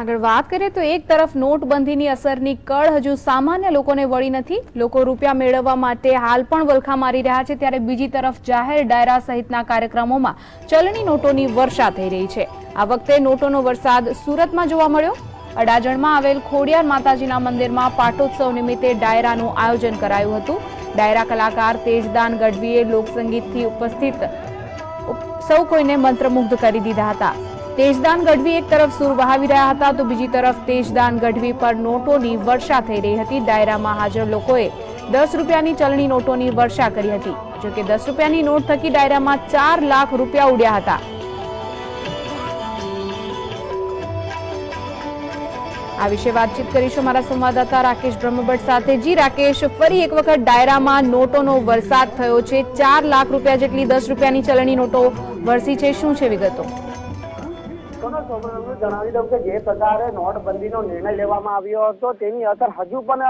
આગળ વાત કરીએ તો એક તરફ નોટબંધીની અસરની કળ હજુ સામાન્ય લોકોને વળી નથી. લોકો રૂપિયા મેળવવા માટે હાલ પણ વલખા મારી રહ્યા છે, ત્યારે બીજી તરફ જાહેર ડાયરા સહિતના કાર્યક્રમોમાં ચલણી નોટોની વર્ષા થઈ રહી છે. આ વખતે નોટોનો વરસાદ સુરતમાં જોવા મળ્યો. અડાજણમાં આવેલ ખોડિયાર માતાજીના મંદિરમાં પાટોત્સવ નિમિત્તે ડાયરાનું આયોજન કરાયું હતું. ડાયરા કલાકાર તેજદાન ગઢવીએ લોકસંગીતથી ઉપસ્થિત સૌ કોઈને મંત્રમુગ્ધ કરી દીધા હતા. તેજદાન ગઢવી એક તરફ સૂર વહાવી રહ્યા હતા તો બીજી તરફ તેજદાન ગઢવી પર નોટોની વર્ષા થઈ રહી હતી. ડાયરામાં હાજર લોકોએ દસ રૂપિયાની ચલણી નોટોની વર્ષા કરી હતી. જોકે દસ રૂપિયાની નોટ થકી ડાયરામાં ચાર લાખ રૂપિયા ઉડ્યા હતા. આ વિશે વાતચીત કરીશું મારા સંવાદદાતા રાકેશ બ્રહ્મભટ્ટ સાથે. જી રાકેશ, ફરી એક વખત ડાયરામાં નોટોનો વરસાદ થયો છે. ચાર લાખ રૂપિયા જેટલી દસ રૂપિયાની ચલણી નોટો વરસી છે. શું છે વિગતો? જણાવી દઉં કે જે પ્રકારે નોટબંધીનો નિર્ણય લેવામાં આવ્યો હતો, તેની અસર હજુ પણ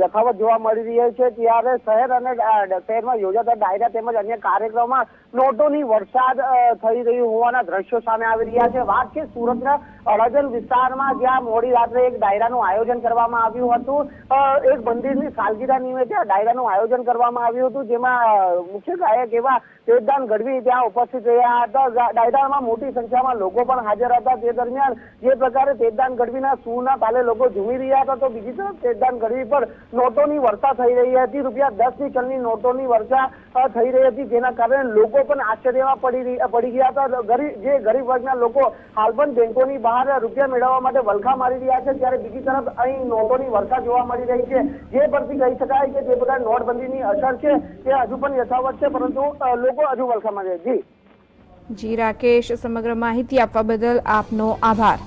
યથાવત જોવા મળી રહી છે. ત્યારે શહેર અને શહેરમાં યોજાતા ડાયરા તેમજ અન્ય કાર્યક્રમમાં નોટોની વરસાદ થઈ રહ્યું હોવાના દ્રશ્યો સામે આવી રહ્યા છે. વાત છે સુરતના અડાજણ વિસ્તારમાં જ્યાં મોડી રાત્રે એક ડાયરાનું આયોજન કરવામાં આવ્યું હતું. એક મંદિરની સાલગીરા નિમિત્તે ડાયરાનું આયોજન કરવામાં આવ્યું હતું, જેમાં મુખ્ય ગાયક એવા તેજદાન ગઢવી ત્યાં ઉપસ્થિત રહ્યા હતા. ડાયરામાં મોટી સંખ્યામાં લોકો પણ હાજર હતા. તે દરમિયાન જે પ્રકારે તેજદાન ગઢવીના સૂના તાલે લોકો ઝૂમી રહ્યા હતા, તો બીજી તરફ તેજદાન ગઢવી પર નોટોની વર્ષા થઈ રહી હતી. રૂપિયા દસની ચલની નોટોની વર્ષા થઈ રહી હતી, જેના કારણે લોકો પણ આશ્ચર્યમાં પડી પડી ગયા હતા. જે ગરીબ વર્ગના લોકો હાલ પણ બેંકોની બહાર રૂપિયા મેળવવા માટે વલખા મારી રહ્યા છે ત્યારે બીજી તરફ અહીં નોટોની વર્ષા જોવા મળી રહી છે. જે પરથી કહી શકાય કે જે પ્રકાર નોટબંધીની અસર છે, તે હજુ પણ યથાવત છે, પરંતુ લોકો હજુ વલખા રહે. જી. જી, રાકેશ, સમગ્ર માહિતી આપવા બદલ આપનો આભાર.